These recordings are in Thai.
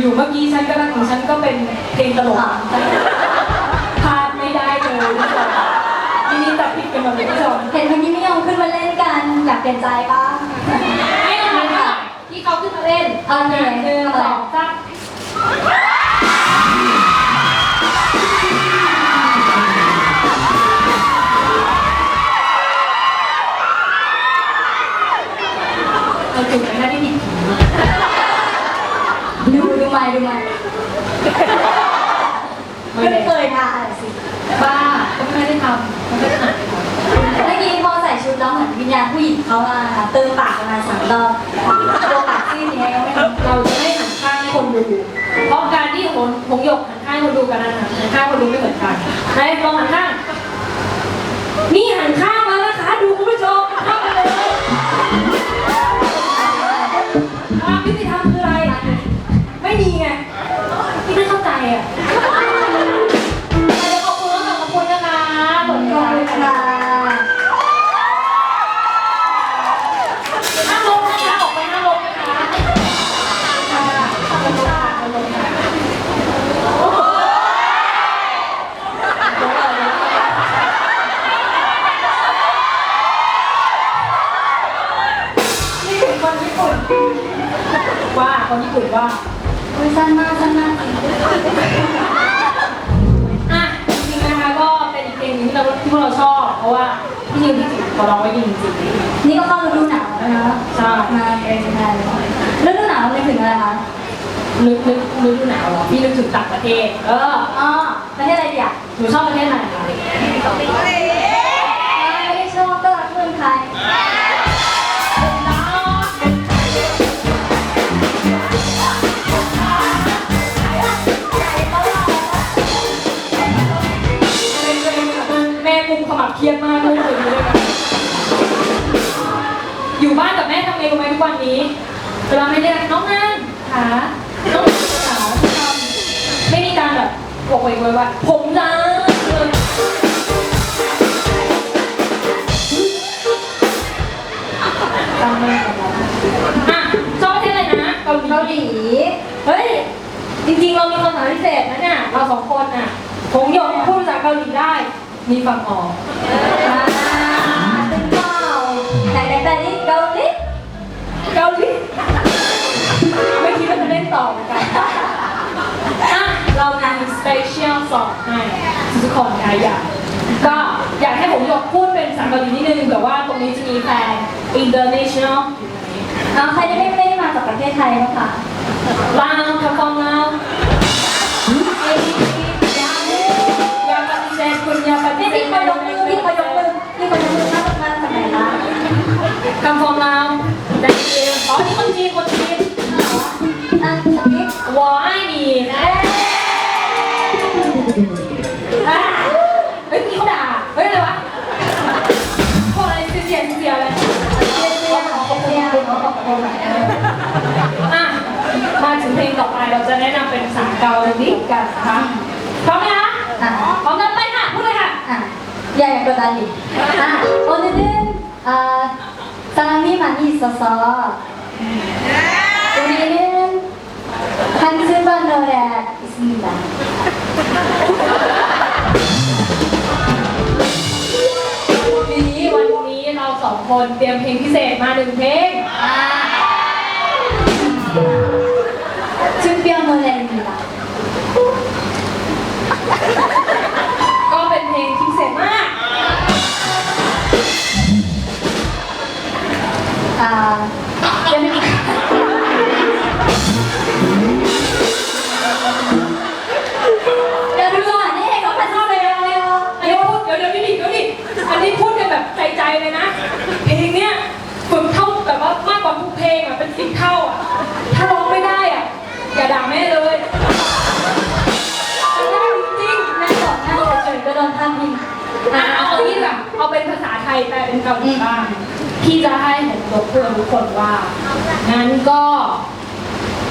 อยู่ๆเมื่อกี้ฉันกำลังของฉันก็เป็นเพลงตลกพลาดไม่ได้เลยทุกคนทีนี้จับผิดกันหมดเลยทุกคนเห็นเมื่อกี้ไม่ยอมขึ้นมาเล่นกันอยากเปลี่ยนใจปะให้รางวัลค่ะที่เขาขึ้นมาเล่นโอเคหนึ่งสองสาม ญาณผู้หญิงเขามาค่ะเติมปากประมาณสามรอบตัวปากซีดยังไงก็ไม่รู้เราจะไม่หันข้างให้คนดูเพราะการที่หงหงหยกหันข้างให้คนดูกันนั้นหันข้างคนดูไม่เหมือนกันไหนลองหันข้างนี่หันข้างแล้วนะคะดูคุณผู้ชมหันข้าไปเลยความยุติธรรมคืออะไร ไม่ดีไงที่ไม่เข้าใจอะ ว่าคนญี่ปุ่นว่าอุ้ยสั้นมากสั้นมากจริงอะจริงๆนะคะก็เป็นอีกเพลงหนึงที่เราที่พวกเราชอบ เพราะว่าพี่นิวพี่จิ๋วเขาร้องไว้ดีจริงนี่ก็เข้าฤดูหนาวแล้วนะๆใช่มาเป็นไทยฤดูหนาวเป็นถึงอะไรคะนึกนึกนึกดูหนาวเหรอพี่นึกถึงต่างประเทศ เอออ๋อประเทศอะไรดีอะหนูชอบประเทศไหนคะไม่ นนี้เวลาไม่เรียกน้องนันขาน้องขาทำไม่มีการแบบโวกเวกโวยวายผมจ้าเลยจำไม่ได้แล้วอะชอบประเทศอะไรนะเกาหลีเกาหลีเฮ้ย จริงๆ เรามีคำถามพิเศษนะเนี่ย เราสองคนน่ะผมยงพูดภาษาเกาหลีได้ มีฟังออก เกาหลีไม่คิดว่าจะเล่นต่อเหมือนกันอะเรามีสเปเชียลสอบให้ทุกคนนะอยากก็อยากให้ผมหยกพูดเป็นภาษาเกาหลีนิดนึงแต่ว่าตรงนี้จะมีแฟน international อยู่ตรงนี้เอาใครที่ไม่ไม่ได้มาจากประเทศไทยบ้างคะลาวคำฟองลาวเอ้ยยังไม่อยาปฏิเสธคุณอยาปฏินี่เสมีธคนยกมือมีคนยกมือมีคนยกมือมาจากมาจากไหนคะคำฟองลาว ในดีคนจีคนจีนวายดีนะเฮ้ยมีเขาด่า เฮ้ยอะไวะพออะไรเสียเสียเสียเลยเสียเสียอะมาถึงเพลงต่อไปเราจะแนะนำเป็นสากาลิกันนะคะพร้อมไหมคะพร้อมกันไปค่ะพูดเลยค่ะ 야, 약간 난 리. 아, 오늘 은, 아, 사람이많이있어서우리는한숨만노래있습니다 วันนี้วันนี้เราสองคนเตรียมเพลงพิเศษมาหนึ่งเพลง อะเป็นสิบเท่าอะถ้าร้องไม่ได้อะอย่าด่าแม่เลยมันได้จริงๆแม่บอกนั่งเฉยๆก็โดนท่าพิงๆอะเอาอย่างนี้ดีกว่าเอาเป็นภาษาไทยแปลเป็นเกาหลีบ้างพี่จะให้ผมยกเพื่อนทุกคนว่า งั้นก็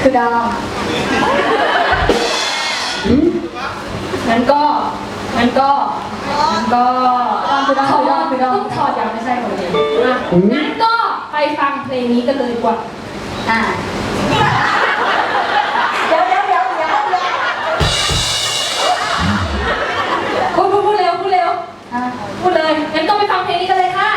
คือดอมงั้นก็งั้นก็งั้นก็คือดอมคือดอมคือดอมต้องถอดยังไม่ใช่คนเดียวอะงั้นก็ไป ไปฟังเพลงนี้กันเลยกว่า อ่า เดี๋วเดี๋วเดี๋วเดี๋วเดี๋วพูดพูดเร็วพูดเร็วพูดเลยงั้นก็ไปฟังเพลงนี้กันเลยค่ะ